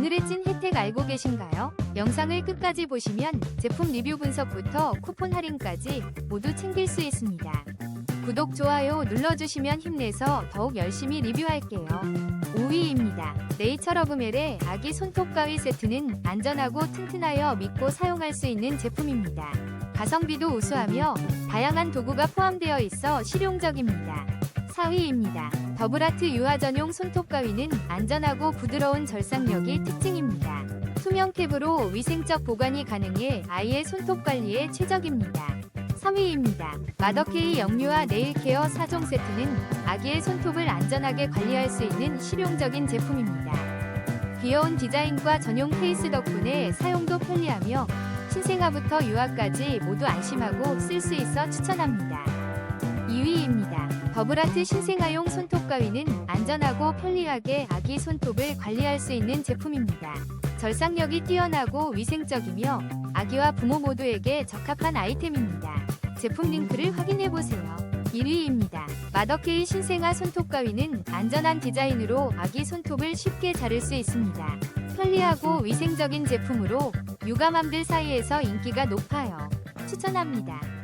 오늘의 찐 혜택 알고 계신가요? 영상을 끝까지 보시면 제품 리뷰 분석부터 쿠폰 할인까지 모두 챙길 수 있습니다. 구독, 좋아요 눌러주시면 힘내서 더욱 열심히 리뷰할게요. 5위입니다. 네이처러브멜의 아기 손톱 가위 세트는 안전하고 튼튼하여 믿고 사용할 수 있는 제품입니다. 가성비도 우수하며 다양한 도구가 포함되어 있어 실용적입니다. 4위입니다. 더블아트 유아 전용 손톱 가위는 안전하고 부드러운 절삭력이 특징입니다. 투명 캡으로 위생적 보관이 가능해 아이의 손톱 관리에 최적입니다. 3위입니다. 마더케이 영유아 네일 케어 4종 세트는 아기의 손톱을 안전하게 관리할 수 있는 실용적인 제품입니다. 귀여운 디자인과 전용 케이스 덕분에 사용도 편리하며 신생아부터 유아까지 모두 안심하고 쓸 수 있어 추천합니다. 2위입니다. 더블아트 신생아용 손톱 가위는 안전하고 편리하게 아기 손톱을 관리할 수 있는 제품입니다. 절삭력이 뛰어나고 위생적이며 아기와 부모 모두에게 적합한 아이템입니다. 제품 링크를 확인해보세요. 1위입니다. 마더케이 신생아 손톱 가위는 안전한 디자인으로 아기 손톱을 쉽게 자를 수 있습니다. 편리하고 위생적인 제품으로 육아맘들 사이에서 인기가 높아요. 추천합니다.